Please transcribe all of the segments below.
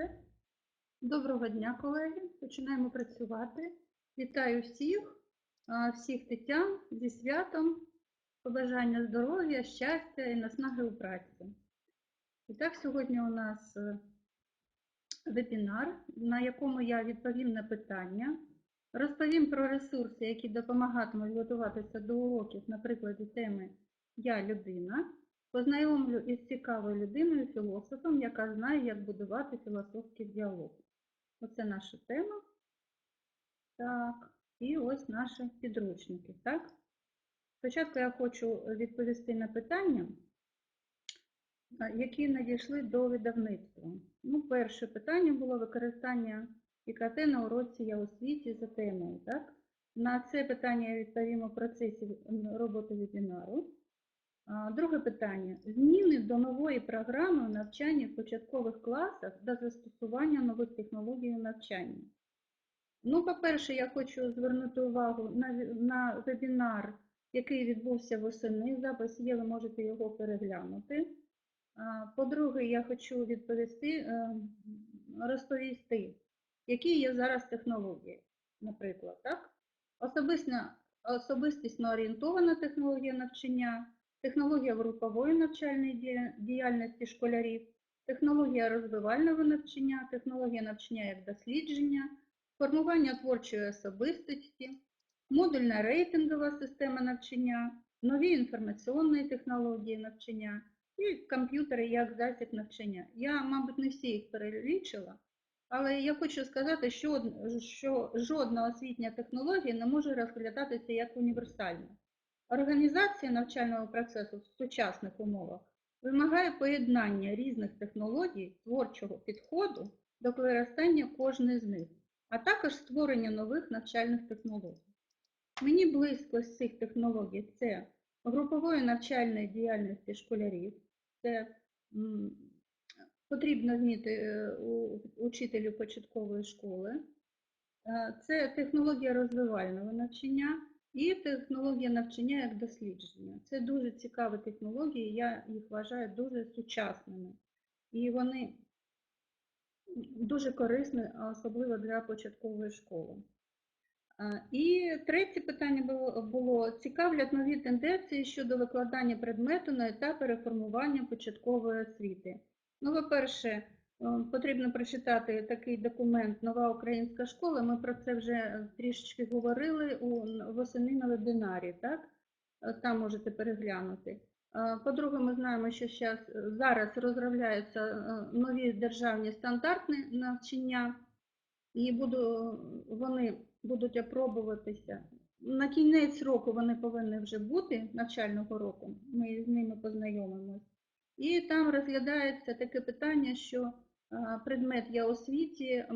Все. Доброго дня, колеги. Починаємо працювати. Вітаю всіх, всіх тетян зі святом, побажання здоров'я, щастя і наснаги у праці. І так, сьогодні у нас е, вебінар, на якому я відповім на питання, розповім про ресурси, які допомагатимуть готуватися до уроків на прикладі теми Я людина. Познайомлю із цікавою людиною, філософом, яка знає, як будувати філософський діалог. Оце наша тема. Так, і ось наші підручники. Так? Спочатку я хочу відповісти на питання, які надійшли до видавництва. Ну, перше питання було використання ІКТ на уроці «Я у світі» за темою. Так? На це питання я відповім у процесі роботи вебінару. Друге питання. Зміни до нової програми навчання в початкових класах та застосування нових технологій у навчанні. Ну, по-перше, я хочу звернути увагу на, на вебінар, який відбувся восени. Запис є, ви можете його переглянути. По-друге, я хочу відповісти, е, розповісти, які є зараз технології, наприклад, так? Особисна, особистісно орієнтована технологія навчання, технологія групової навчальної діяльності школярів, технологія розвивального навчання, технологія навчання як дослідження, формування творчої особистості, модульна рейтингова система навчання, нові інформаційні технології навчання і комп'ютери як засіб навчання. Я, мабуть, не всі їх перелічила, але я хочу сказати, що, що жодна освітня технологія не може розглядатися як універсальна. Організація навчального процесу в сучасних умовах вимагає поєднання різних технологій творчого підходу до використання кожної з них, а також створення нових навчальних технологій. Мені близько з цих технологій це групової навчальної діяльності школярів, це потрібно вміти е, учителю початкової школи, Е, це технологія розвивального навчання і технологія навчання як дослідження. Це дуже цікаві технології, я їх вважаю дуже сучасними. І вони дуже корисні, особливо для початкової школи. І третє питання було, було цікавлять нові тенденції щодо викладання предмету на етапі реформування початкової освіти. Ну, по-перше, потрібно прочитати такий документ Нова українська школа. Ми про це вже трішечки говорили у восени на вебінарі, так? Е, Там можете переглянути. Е, По-друге, ми знаємо, що зараз розробляються е, нові державні стандарти навчання, і буду, вони будуть опробуватися. На кінець року вони повинні вже бути навчального року. Ми з ними познайомимось. І там розглядається таке питання, що е, предмет я освіті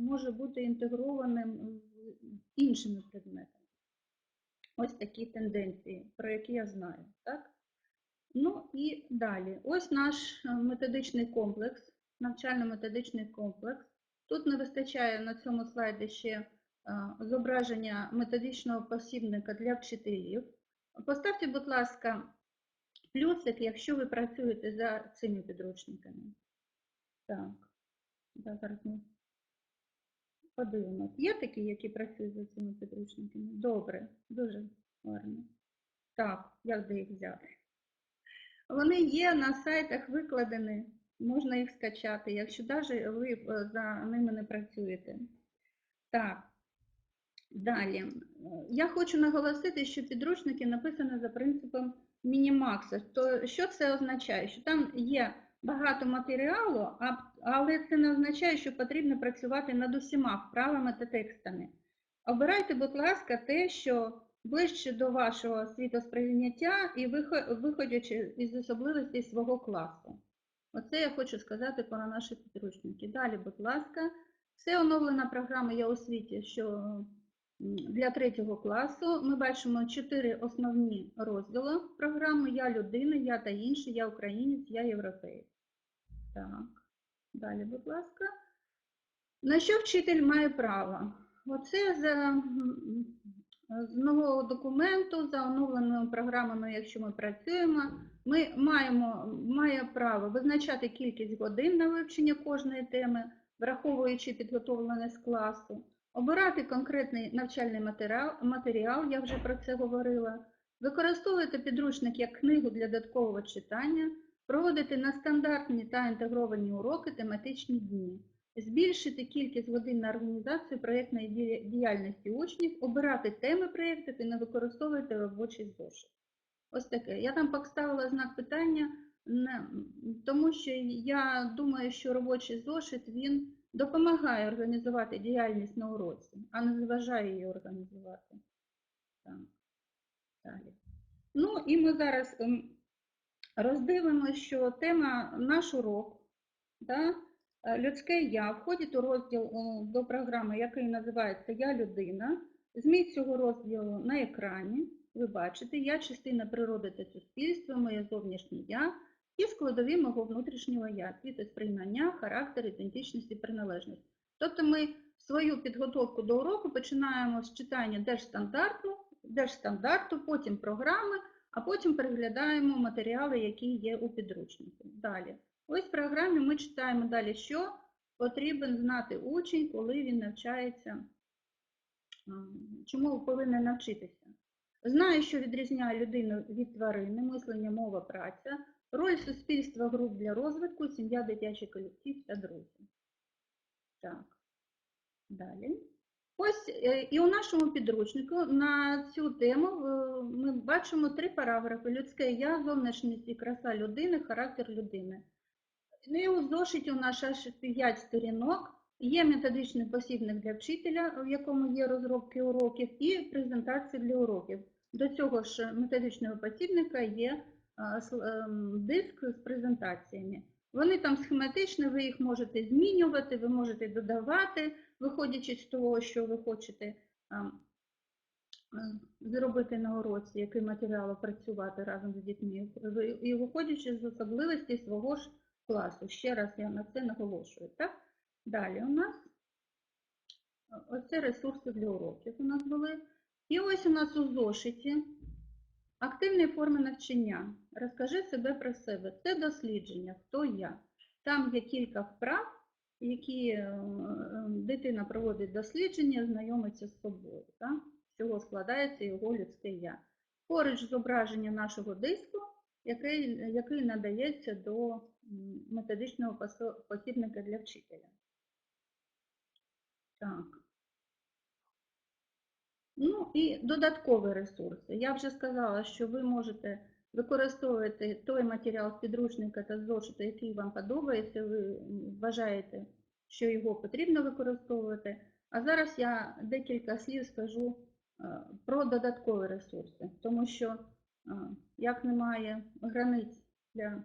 може бути інтегрованим з іншими предметами. Ось такі тенденції, про які я знаю. Так? Ну і далі. Ось наш е, методичний комплекс, навчально-методичний комплекс. Тут не вистачає на цьому слайді ще е, зображення методичного посібника для вчителів. Поставте, будь ласка, плюсик, якщо ви працюєте за цими підручниками. Так, да, зараз ми подивимось. Є такі, які працюють за цими підручниками? Добре, дуже гарно. Так, як де їх взяти? Вони є на сайтах викладені, можна їх скачати, якщо навіть ви е, за ними не працюєте. Так, далі. Я хочу наголосити, що підручники написані за принципом мінімакса. То що це означає? Що там є багато матеріалу, але це не означає, що потрібно працювати над усіма вправами та текстами. Обирайте, будь ласка, те, що ближче до вашого світосприйняття і виходячи із особливостей свого класу. Оце я хочу сказати про наші підручники. Далі, будь ласка, це оновлена програма «Я у світі», що для третього класу. Ми бачимо чотири основні розділи програми «Я людина», «Я та інші», «Я українець», «Я європеєць». Так, далі, будь ласка. На що вчитель має право? Оце за з нового документу за оновленими програмами, якщо ми працюємо, ми маємо має право визначати кількість годин на вивчення кожної теми, враховуючи підготовлене з класу, обирати конкретний навчальний матеріал, матеріал, я вже про це говорила, використовувати підручник як книгу для додаткового читання, проводити на стандартні та інтегровані уроки тематичні дні, збільшити кількість годин на організацію проєктної діяльності учнів, обирати теми проєктів і не використовувати робочий зошит. Ось таке. Я там поставила знак питання, тому що я думаю, що робочий зошит він допомагає організувати діяльність на уроці, а не заважає її організувати. Так. Далі. Ну і ми зараз ем, роздивимося, що тема наш урок, да, е, людське я входить у розділ е, до програми, який називається Я людина. Зміст цього розділу на екрані. Ви бачите, я частина природи та суспільства, моє зовнішнє я і складові мого внутрішнього я, світосприймання, характер, ідентичність і приналежність. Тобто ми свою підготовку до уроку починаємо з читання держстандарту, держстандарту, потім програми, а потім переглядаємо матеріали, які є у підручнику. Далі. Ось в програмі ми читаємо далі, що потрібен знати учень, коли він навчається, чому повинен навчитися. Знає, що відрізняє людину від тварини, мислення, мова, праця, роль суспільства, груп для розвитку, сім'я, дитячий колектив та друзі. Так, далі. Ось е, і у нашому підручнику на цю тему е, ми бачимо три параграфи: людське я, зовнішність і краса людини, характер людини. Ну і у зошиті у нас аж 5 сторінок. Є методичний посібник для вчителя, в якому є розробки уроків, і презентації для уроків. До цього ж методичного посібника є диск з презентаціями. Вони там схематичні, ви їх можете змінювати, ви можете додавати, виходячи з того, що ви хочете е, зробити на уроці, який матеріал опрацювати разом з дітьми, і виходячи з особливостей свого ж класу. Ще раз я на це наголошую. Так? Далі у нас е, оце ресурси для уроків у нас були. І ось у нас у зошиті активні форми навчання. Розкажи себе про себе. Це дослідження, хто я. Там є кілька вправ, які е, е, дитина проводить дослідження, знайомиться з собою. Так? З цього складається його людське я. Поруч зображення нашого диску, який, який надається до методичного посібника для вчителя. Так. Ну і додаткові ресурси. Я вже сказала, що ви можете використовувати той матеріал з підручника та зошиту, який вам подобається, ви вважаєте, що його потрібно використовувати. А зараз я декілька слів скажу е, про додаткові ресурси, тому що е, як немає границь для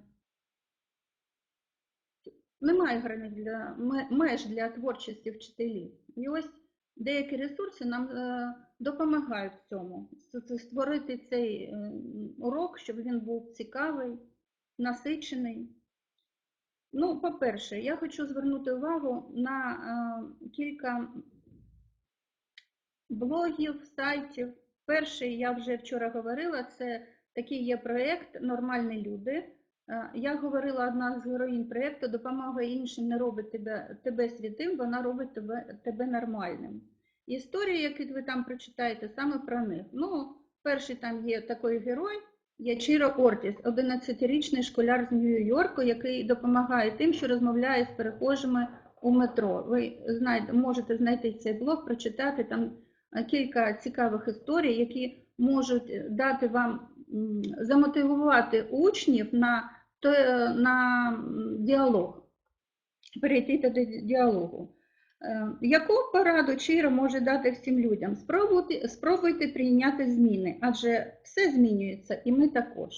немає границь для ме- меж для творчості вчителів. І ось деякі ресурси нам е, допомагають в цьому. Створити цей е, урок, щоб він був цікавий, насичений. Ну, по-перше, я хочу звернути увагу на е, кілька блогів, сайтів. Перший, я вже вчора говорила, це такий є проєкт Нормальні люди. Е, Я говорила, одна з героїнь проєкту допомога іншим не робить тебе, тебе святим, вона робить тебе, тебе нормальним. Історії, які ви там прочитаєте, саме про них. Ну, перший там є такий герой, є Ортіс, 11-річний школяр з Нью-Йорку, який допомагає тим, що розмовляє з перехожими у метро. Ви знаєте, можете знайти цей блог, прочитати там е, кілька цікавих історій, які можуть е, дати вам замотивувати учнів на, на діалог, перейти до діалогу. Е, Яку пораду Чиро може дати всім людям? Спробуйте, спробуйте прийняти зміни, адже все змінюється, і ми також.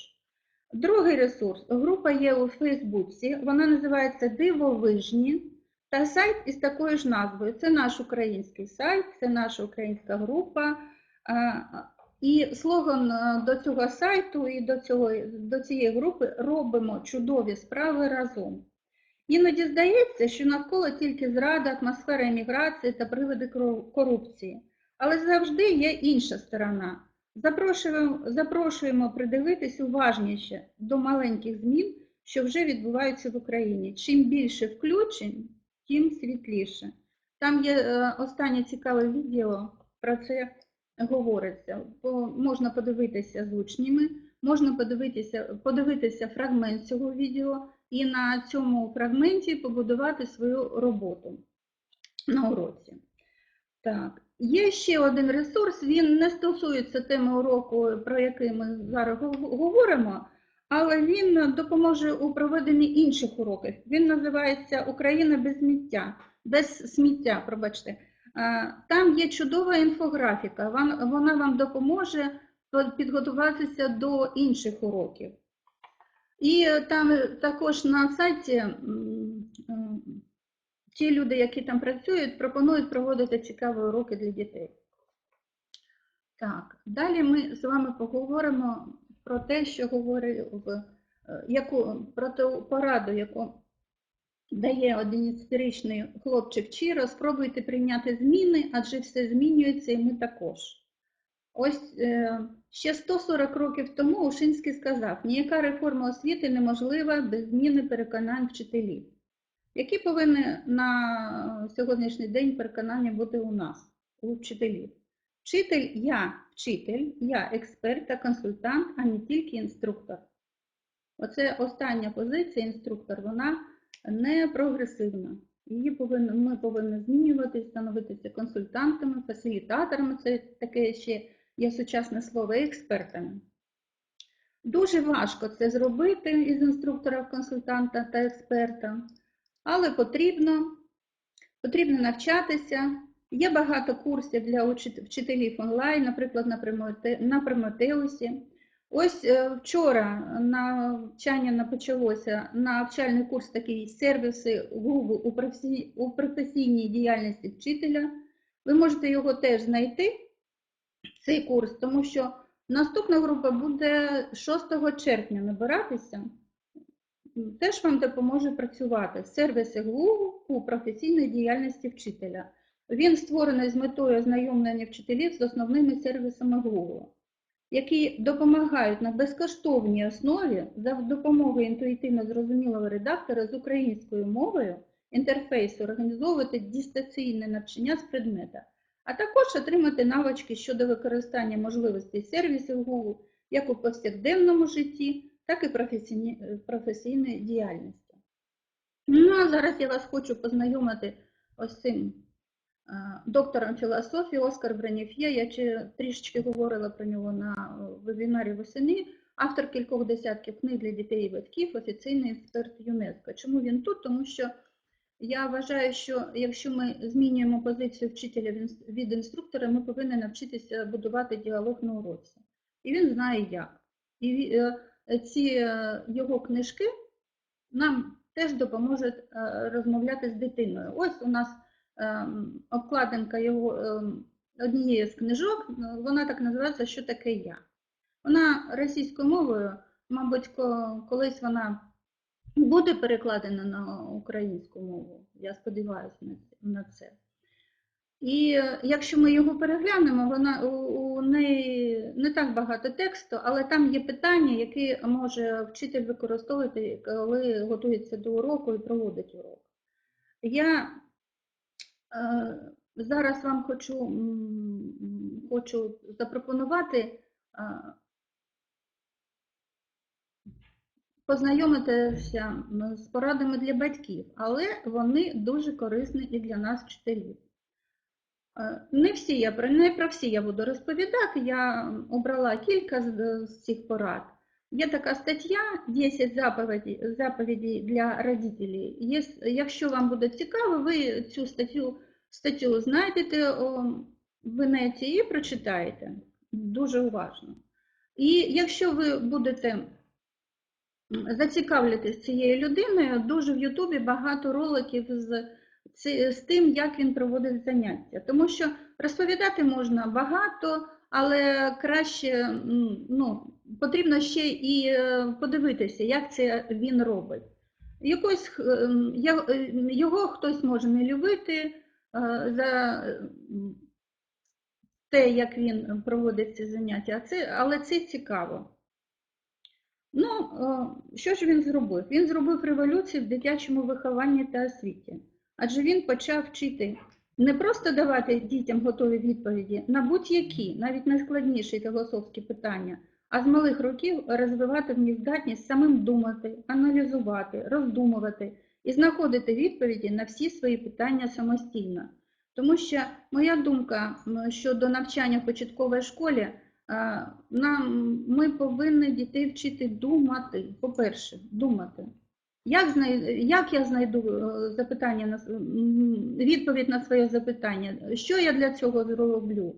Другий ресурс. Група є у Фейсбуці, вона називається Дивовижні та сайт із такою ж назвою. Це наш український сайт, це наша українська група. І слоган е, до цього сайту і до, цього, до цієї групи робимо чудові справи разом. Іноді здається, що навколо тільки зрада, атмосфера еміграції та привиди кору- корупції. Але завжди є інша сторона. Запрошуємо, запрошуємо придивитись уважніше до маленьких змін, що вже відбуваються в Україні. Чим більше включень, тим світліше. Там є е, останнє цікаве відео, про це говориться. Можна подивитися з учнями, можна подивитися, подивитися фрагмент цього відео і на цьому фрагменті побудувати свою роботу на уроці. Так, є ще один ресурс, він не стосується теми уроку, про який ми зараз говоримо, але він допоможе у проведенні інших уроків. Він називається Україна без сміття, без сміття, пробачте. Там є чудова інфографіка, вона вам допоможе підготуватися до інших уроків. І е, там е, також на сайті м, ті люди, які там працюють, пропонують проводити цікаві уроки для дітей. Так, далі ми з вами поговоримо про те, що говорив, е, яку, про ту пораду, яку дає 11-річний хлопчик Чіро, спробуйте прийняти зміни, адже все змінюється і ми також. Ось е, ще 140 років тому Ушинський сказав, ніяка реформа освіти неможлива без зміни переконань вчителів. Які повинні на сьогоднішній день переконання бути у нас, у вчителів? Вчитель я вчитель, я експерт та консультант, а не тільки інструктор. Оце остання позиція інструктор, вона не прогресивна. Її повинні, ми повинні змінювати, становитися консультантами, фасилітаторами, це таке ще є сучасне слово, експертами. Дуже важко це зробити із інструктора, консультанта та експерта, але потрібно, потрібно навчатися. Є багато курсів для вчителів онлайн, наприклад, на Промете- Прометеусі. Ось е, вчора навчання на- почалося навчальний курс такий сервіси Google у професійній діяльності вчителя. Ви можете його теж знайти, цей курс, тому що наступна група буде 6 червня набиратися. Теж вам допоможе працювати сервіси Google у професійній діяльності вчителя. Він створений з метою ознайомлення вчителів з основними сервісами Google, які допомагають на безкоштовній основі за допомогою інтуїтивно зрозумілого редактора з українською мовою інтерфейсу організовувати дистанційне навчання з предмета, а також отримати навички щодо використання можливостей сервісів Google як у повсякденному житті, так і професійної діяльності. Ну, а зараз я вас хочу познайомити ось цим е, доктором філософії Оскар Бреніф'є. Я трішечки говорила про нього на е, вебінарі восени. Автор кількох десятків книг для дітей і батьків, офіційний експерт ЮНЕСКО. Чому він тут? Тому що я вважаю, що якщо ми змінюємо позицію вчителя від інструктора, ми повинні навчитися будувати діалог на уроці. І він знає як. І е, ці е, його книжки нам теж допоможуть е, розмовляти з дитиною. Ось у нас ем, обкладинка його ем, однієї з книжок, вона так називається Що таке я. Вона російською мовою, мабуть, колись вона буде перекладена на українську мову. Я сподіваюся на це- І е, якщо ми його переглянемо, вона у, у неї не так багато тексту, але там є питання, які може вчитель використовувати, коли готується до уроку і проводить урок. Я е, зараз вам хочу, хочу запропонувати е, познайомитися з порадами для батьків, але вони дуже корисні і для нас, вчителів. Е, Не всі я не про всі я буду розповідати. Я обрала кілька з, цих порад. Є така стаття 10 заповідей, заповідей для родителей. Є, якщо вам буде цікаво, ви цю статтю, статтю знайдете в інеті і прочитаєте дуже уважно. І якщо ви будете м, зацікавитись цією людиною, дуже в Ютубі багато роликів з з тим, як він проводить заняття. Тому що розповідати можна багато, але краще ну, потрібно ще і е, подивитися, як це він робить. Якось я- е, його хтось може не любити е, за те, як він проводить ці заняття, але це цікаво. Ну, е, що ж він зробив? Він зробив революцію в дитячому вихованні та освіті. Адже він почав вчити не просто давати дітям готові відповіді на будь-які, навіть найскладніші філософські питання, а з малих років розвивати в них здатність самим думати, аналізувати, роздумувати і знаходити відповіді на всі свої питання самостійно. Тому що моя думка щодо навчання в початковій школі, нам, ми повинні дітей вчити думати. По-перше, думати. Як, знай, як я знайду е, запитання на, відповідь на своє запитання? Що я для цього зроблю?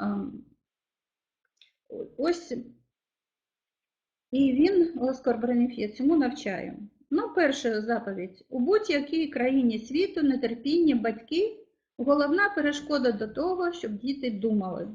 Ем, Ось і він, Оскар Бронефє, цьому навчає. Ну, перша заповідь. У будь-якій країні світу нетерпіння батьків головна перешкода до того, щоб діти думали.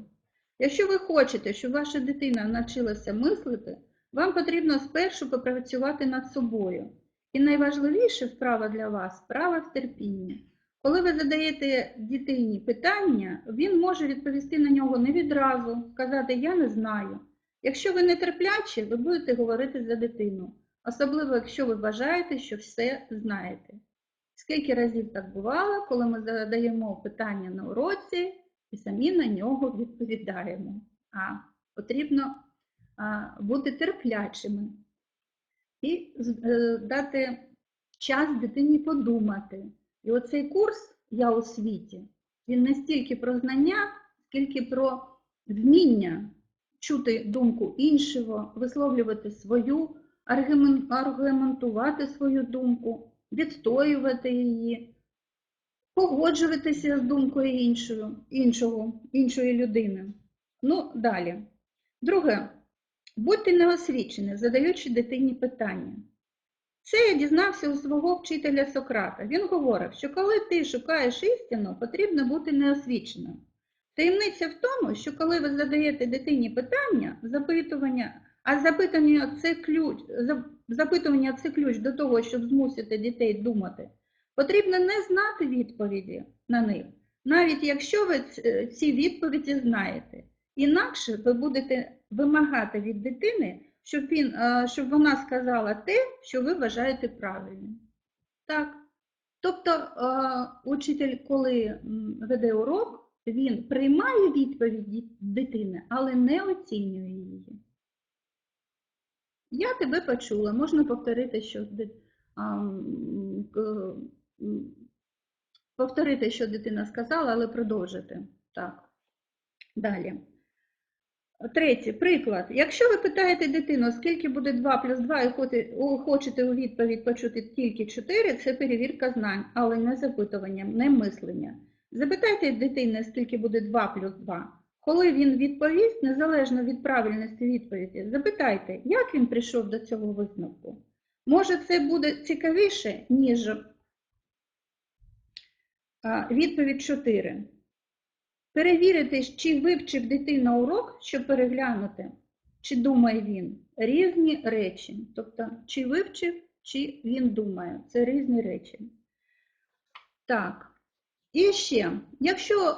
Якщо ви хочете, щоб ваша дитина навчилася мислити, вам потрібно спершу попрацювати над собою. І найважливіше вправа для вас справа в терпінні. Коли ви задаєте дитині питання, він може відповісти на нього не відразу, сказати Я не знаю. Якщо ви нетерплячі, ви будете говорити за дитину, особливо якщо ви вважаєте, що все знаєте. Скільки разів так бувало, коли ми задаємо питання на уроці і самі на нього відповідаємо. А потрібно бути терплячими і е, дати час дитині подумати. І оцей курс Я у світі, він не стільки про знання, скільки про вміння чути думку іншого, висловлювати свою, аргумен- аргументувати свою думку, відстоювати її, погоджуватися з думкою іншою, іншого, іншої людини. Ну, далі. Друге, будьте неосвічені, задаючи дитині питання. Це я дізнався у свого вчителя Сократа. Він говорив, що коли ти шукаєш істину, потрібно бути неосвіченим. Таємниця в тому, що коли ви задаєте дитині питання, запитування, а запитання це ключ, запитування це ключ до того, щоб змусити дітей думати, потрібно не знати відповіді на них, навіть якщо ви ці відповіді знаєте. Інакше ви будете вимагати від дитини, щоб, він, е, щоб вона сказала те, що ви вважаєте правильним. Так. Тобто е, учитель, коли веде урок, він приймає відповіді дитини, але не оцінює її. Я тебе почула, можна повторити, що повторити, що дитина сказала, але продовжити. Так. Далі. Третє, приклад. Якщо ви питаєте дитину, скільки буде 2 плюс 2 і хочете у відповідь почути тільки 4, це перевірка знань, але не запитування, не мислення. Запитайте дитини, скільки буде 2 плюс 2. Коли він відповість, незалежно від правильності відповіді, запитайте, як він прийшов до цього висновку. Може, це буде цікавіше, ніж відповідь 4. Перевірити, чи вивчив дитина урок, щоб переглянути, чи думає він. Різні речі. Тобто, чи вивчив, чи він думає. Це різні речі. Так. І ще, якщо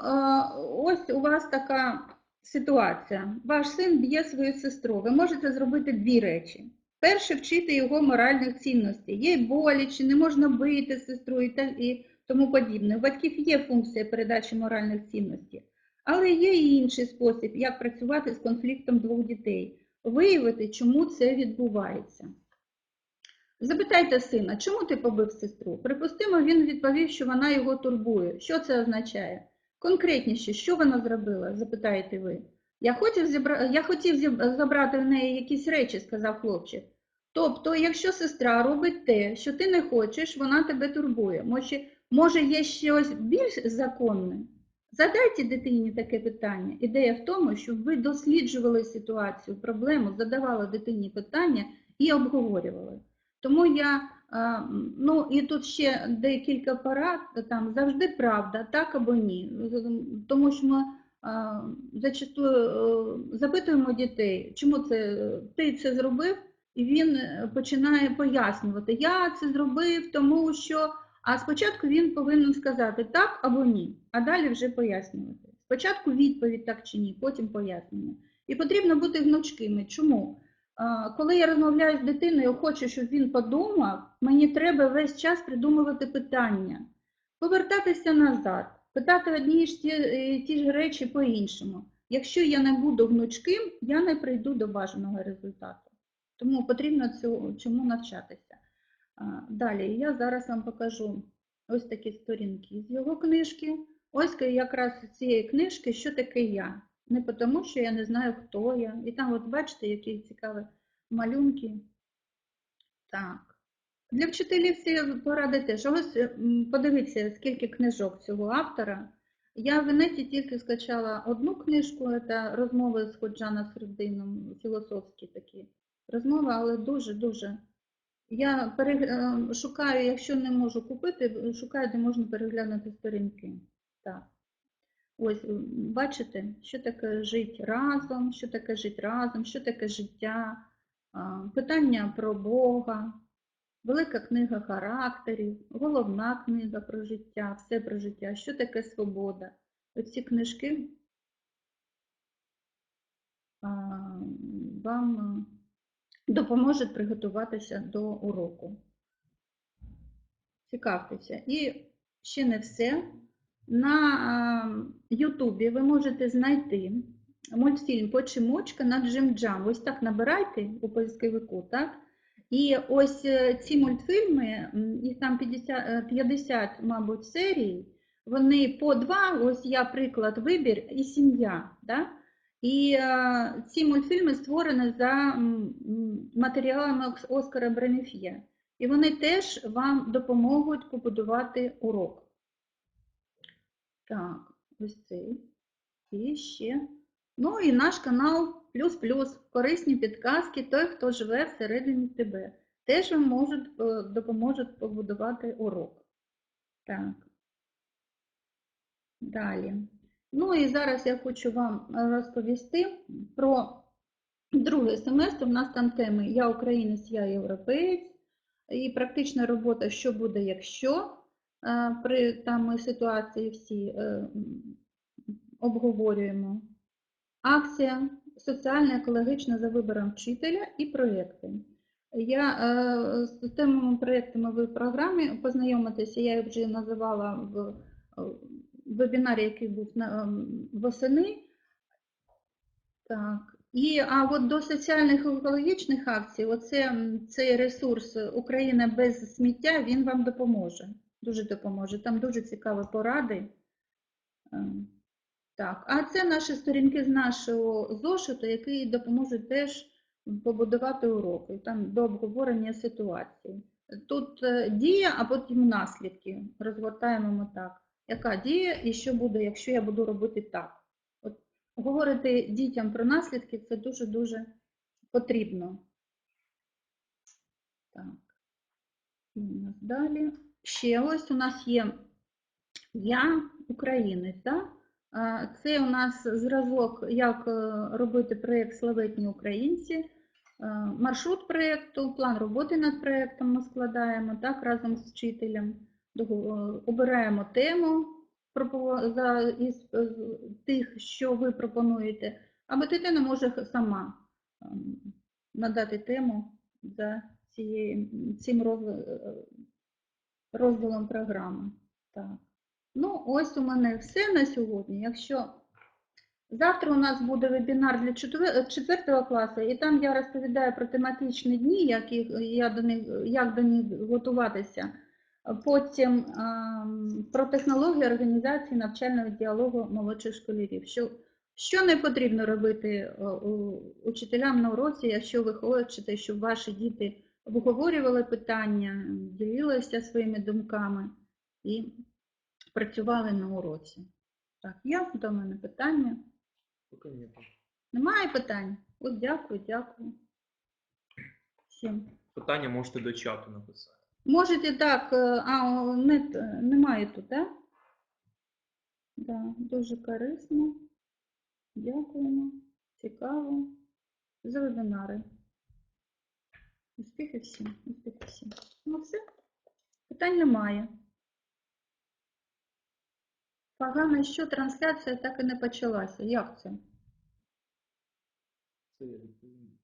ось у вас така ситуація, ваш син б'є свою сестру, ви можете зробити дві речі. Перше, вчити його моральних цінностей. Є боляче, не можна бити сестру і, та, і тому подібне. У батьків є функція передачі моральних цінностей. Але є і інший спосіб, як працювати з конфліктом двох дітей, виявити, чому це відбувається. Запитайте сина, чому ти побив сестру? Припустимо, він відповів, що вона його турбує. Що це означає? Конкретніше, що вона зробила? запитаєте ви. Я хотів, зібра... Я хотів зіб- забрати в неї якісь речі, сказав хлопчик. Тобто, якщо сестра робить те, що ти не хочеш, вона тебе турбує. Може, може є щось більш законне? Задайте дитині таке питання. Ідея в тому, щоб ви досліджували ситуацію, проблему, задавали дитині питання і обговорювали. Тому я, ну і тут ще декілька порад, там завжди правда, так або ні. Тому що ми зачастую е, запитуємо дітей, чому це ти це зробив, і він починає пояснювати, я це зробив, тому що. А спочатку він повинен сказати так або ні, а далі вже пояснювати. Спочатку відповідь так чи ні, потім пояснення. І потрібно бути гнучкими. Чому? Коли я розмовляю з дитиною, хочу, щоб він подумав, мені треба весь час придумувати питання, повертатися назад, питати одні ж ті, е, ті ж речі по-іншому. Якщо я не буду гнучким, я не прийду до бажаного результату. Тому потрібно цього, чому навчатися. Далі я зараз вам покажу ось такі сторінки з його книжки. Ось якраз з цієї книжки, що таке я. Не тому, що я не знаю, хто я. І там, от бачите, які цікаві малюнки. Так. Для вчителів всі поради теж. Ось подивіться, скільки книжок цього автора. Я в інеті тільки скачала одну книжку, це розмови з Ходжана Середином, філософські такі розмови, але дуже-дуже. Я перег... е, шукаю, якщо не можу купити, шукаю, де можна переглянути сторінки. Так. Ось, бачите, що таке жити разом, що таке жити разом, що таке життя, питання про Бога, велика книга характерів, головна книга про життя, все про життя, що таке свобода. Оці книжки вам а, допоможуть приготуватися до уроку. Цікавтеся. І ще не все. На Ютубі ви можете знайти мультфільм Почемочка на Джим-Джам. Ось так набирайте у поисковику, так? І ось е, ці мультфільми, їх там 50, е, 50, мабуть, серій, вони по два, ось я приклад вибір і сім'я. Да? І ці мультфільми створені за матеріалами Оскара Бреміф'є. І вони теж вам допоможуть побудувати урок. Так, ось цей. І ще. Ну і наш канал плюс-плюс. Корисні підказки той, хто живе всередині тебе. Теж вам можуть, е, допоможуть побудувати урок. Так. Далі. Ну і зараз я хочу вам е, розповісти про другий семестр. У нас там теми Я українець, я європеєць. І практична робота Що буде, якщо е, при там ситуації всі е, обговорюємо. Акція соціальна екологічна за вибором вчителя і проєкти. Я з темами проєктами в програмі познайомитися, я вже називала в вебінарі, який був на, ем, восени. Так. І, а от до соціальних екологічних акцій, оце, цей ресурс Україна без сміття, він вам допоможе. Дуже допоможе. Там дуже цікаві поради. Ем, Так, а це наші сторінки з нашого зошиту, які допоможуть теж побудувати уроки, там до обговорення ситуації. Тут е, дія, а потім наслідки. Розгортаємо ми так. Яка дія і що буде, якщо я буду робити так? От говорити дітям про наслідки це дуже-дуже потрібно. Так. І у нас далі. Ще ось у нас є я українець. Да? Це у нас зразок, як е, робити проєкт Славетні українці. Маршрут проєкту, план роботи над проєктом ми складаємо так, разом з вчителем. Е, Обираємо тему із е, тих, що ви пропонуєте, або дитина може сама ем, надати тему за цією, цим е, розділом програми. Так. Ну, ось у мене все на сьогодні. Якщо завтра у нас буде вебінар для 4 класу, і там я розповідаю про тематичні дні, як, їх, я до них, як до них готуватися. Потім ем, про технології організації навчального діалогу молодших школярів. Що, що не потрібно робити е, учителям на уроці, якщо ви хочете, щоб ваші діти обговорювали питання, ділилися своїми думками і працювали на уроці. Так, є до мене питання? Немає питань? От дякую, дякую. Всім. Питання можете до чату написати. Можете так, е, а о, нет, е, немає тут, так? Да, дуже корисно. Дякуємо. Цікаво. За вебінари. Успіхи всім. Успіхи всім. Ну все. Питань немає. Погано, що трансляція так і не почалася. Як це? Це я відповім.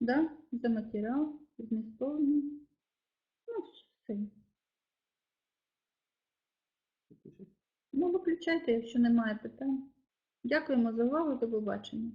Да? За матеріал, змістовний. Ну, все. Ну, виключайте, якщо немає питань. Дякуємо за увагу, до побачення.